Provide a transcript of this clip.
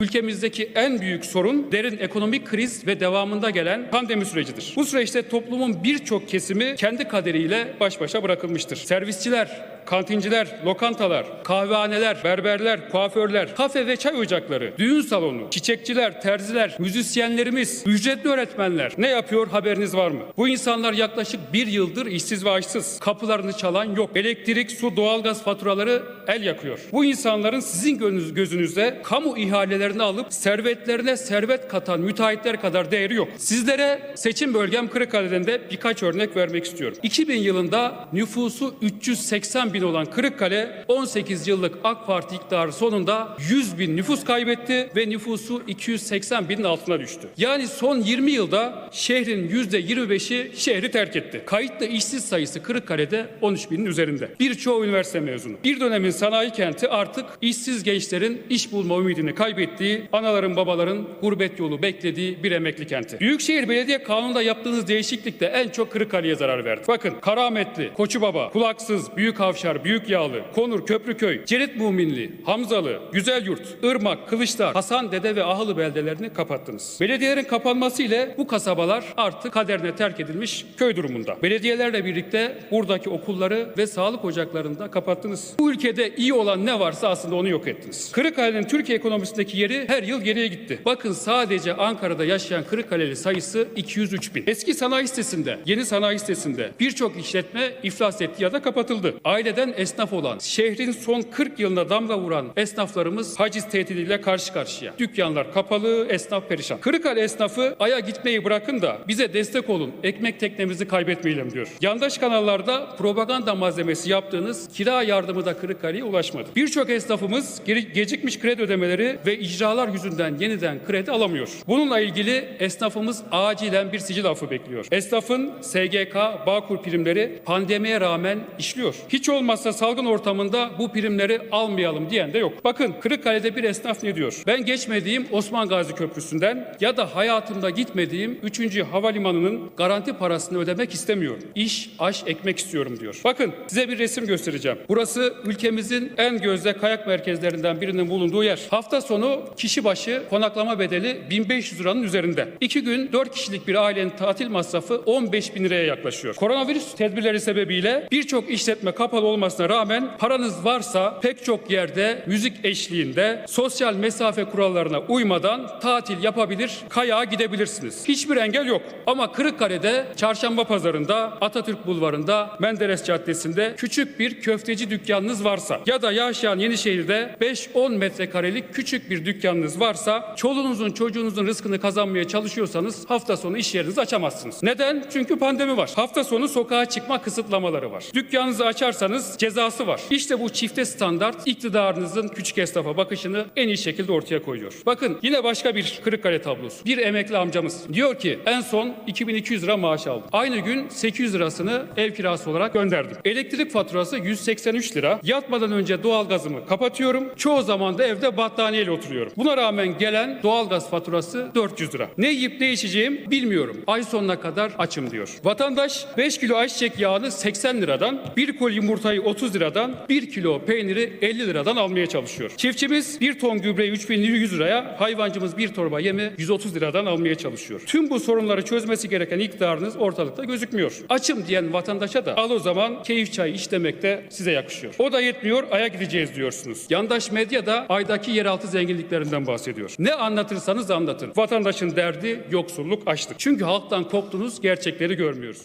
Ülkemizdeki en büyük sorun derin ekonomik kriz ve devamında gelen pandemi sürecidir. Bu süreçte toplumun birçok kesimi kendi kaderiyle baş başa bırakılmıştır. Servisçiler, kantinciler, lokantalar, kahvehaneler, berberler, kuaförler, kafe ve çay ocakları, düğün salonu, çiçekçiler, terziler, müzisyenlerimiz, ücretli öğretmenler ne yapıyor haberiniz var mı? Bu insanlar yaklaşık bir yıldır işsiz ve açsız. Kapılarını çalan yok. Elektrik, su, doğalgaz faturaları el yakıyor. Bu insanların sizin gözünüz- gözünüzde kamu ihalelerini alıp servetlerine servet katan müteahhitler kadar değeri yok. Sizlere seçim bölgem Kırıkkale'den de birkaç örnek vermek istiyorum. 2000 yılında nüfusu 380 bin olan Kırıkkale 18 yıllık AK Parti iktidarı sonunda 100 bin nüfus kaybetti ve nüfusu 280 binin altına düştü. Yani son 20 yılda şehrin %25'i şehri terk etti. Kayıtlı işsiz sayısı Kırıkkale'de 13 binin üzerinde. Birçoğu üniversite mezunu. Bir dönemin sanayi kenti artık işsiz gençlerin iş bulma ümidini kaybettiği, anaların babaların gurbet yolu beklediği bir emekli kenti. Büyükşehir Belediye Kanunu'nda yaptığınız değişiklik de en çok Kırıkkale'ye zarar verdi. Bakın Karametli, Koçubaba, Kulaksız, Büyük Avşar, Büyük Yağlı, Konur, Köprüköy, Cerit Muminli, Hamzalı, Güzelyurt, Irmak, Kılıçdar, Hasan Dede ve Ahılı beldelerini kapattınız. Belediyelerin kapanması ile bu kasabalar artık kaderine terk edilmiş köy durumunda. Belediyelerle birlikte buradaki okulları ve sağlık ocaklarını da kapattınız. Bu ülkede iyi olan ne varsa aslında onu yok ettiniz. Kırıkkale'nin Türkiye ekonomisindeki yeri her yıl geriye gitti. Bakın sadece Ankara'da yaşayan Kırıkkaleli sayısı 203 bin. Eski sanayi sitesinde, yeni sanayi sitesinde birçok işletme iflas etti ya da kapatıldı. Aileden esnaf olan, şehrin son 40 yılına damga vuran esnaflarımız haciz tehdidiyle karşı karşıya. Dükkanlar kapalı, esnaf perişan. Kırıkkale esnafı aya gitmeyi bırakın da bize destek olun, ekmek teknemizi kaybetmeyelim diyor. Yandaş kanallarda propaganda malzemesi yaptığınız kira yardımı da Kırıkkale'ye ulaşmadı. Birçok esnafımız gecikmiş kredi ödemeleri ve icralar yüzünden yeniden kredi alamıyor. Bununla ilgili esnafımız acilen bir sicil affı bekliyor. Esnafın SGK, Bağkur primleri pandemiye rağmen işliyor. Hiç olmazsa salgın ortamında bu primleri almayalım diyen de yok. Bakın Kırıkkale'de bir esnaf ne diyor? Ben geçmediğim Osman Gazi Köprüsü'nden ya da hayatımda gitmediğim 3. havalimanının garanti parasını ödemek istemiyorum. İş, aş, ekmek istiyorum diyor. Bakın size bir resim göstereceğim. Burası ülkemizin en gözde kayak merkezlerinden birinin bulunduğu yer. Hafta sonu kişi başı konaklama bedeli 1500 liranın üzerinde. İki gün 4 kişilik bir ailenin tatil masrafı 15 bin liraya yaklaşıyor. Koronavirüs tedbirleri sebebiyle birçok işletme kapalı olmasına rağmen paranız varsa pek çok yerde müzik eşliğinde sosyal mesafe kurallarına uymadan tatil yapabilir, kayağa gidebilirsiniz. Hiçbir engel yok. Ama Kırıkkale'de Çarşamba Pazarı'nda, Atatürk Bulvarı'nda, Menderes Caddesi'nde küçük bir köfteci dükkanınız varsa ya da yaşayan Yenişehir'de 5-10 metrekarelik küçük bir dükkanınız varsa çoluğunuzun çocuğunuzun rızkını kazanmaya çalışıyorsanız hafta sonu iş yerinizi açamazsınız. Neden? Çünkü pandemi var. Hafta sonu sokağa çıkma kısıtlamaları var. Dükkanınızı açarsanız cezası var. İşte bu çifte standart iktidarınızın küçük esnafa bakışını en iyi şekilde ortaya koyuyor. Bakın yine başka bir Kırıkkale tablosu. Bir emekli amcamız diyor ki en son 2200 lira maaş aldım. Aynı gün 800 lirasını ev kirası olarak gönderdim. Elektrik faturası 183 lira. Yatmadan önce doğalgazımı kapatıyorum. Çoğu zaman da evde battaniyeyle oturuyorum. Buna rağmen gelen doğalgaz faturası 400 lira. Ne yiyip ne içeceğim bilmiyorum. Ay sonuna kadar açım diyor. Vatandaş 5 kilo ayçiçek yağını 80 liradan, 1 kol yumurtayı 30 liradan, 1 kilo peyniri 50 liradan almaya çalışıyor. Çiftçimiz 1 ton gübreyi 3100 liraya, hayvancımız 1 torba yemi 130 liradan almaya çalışıyor. Tüm bu sorunları çözmesi gereken iktidarınız ortalıkta gözükmüyor. Açım diyen vatandaşa da al o zaman keyif çayı iç demek de size yakışıyor. O da yetmiyor, aya gideceğiz diyorsunuz. Yandaş medya da aydaki yeraltı zenginliklerinden bahsediyor. Ne anlatırsanız anlatın. Vatandaşın derdi yoksulluk, açlık. Çünkü halktan koptunuz, gerçekleri görmüyorsunuz.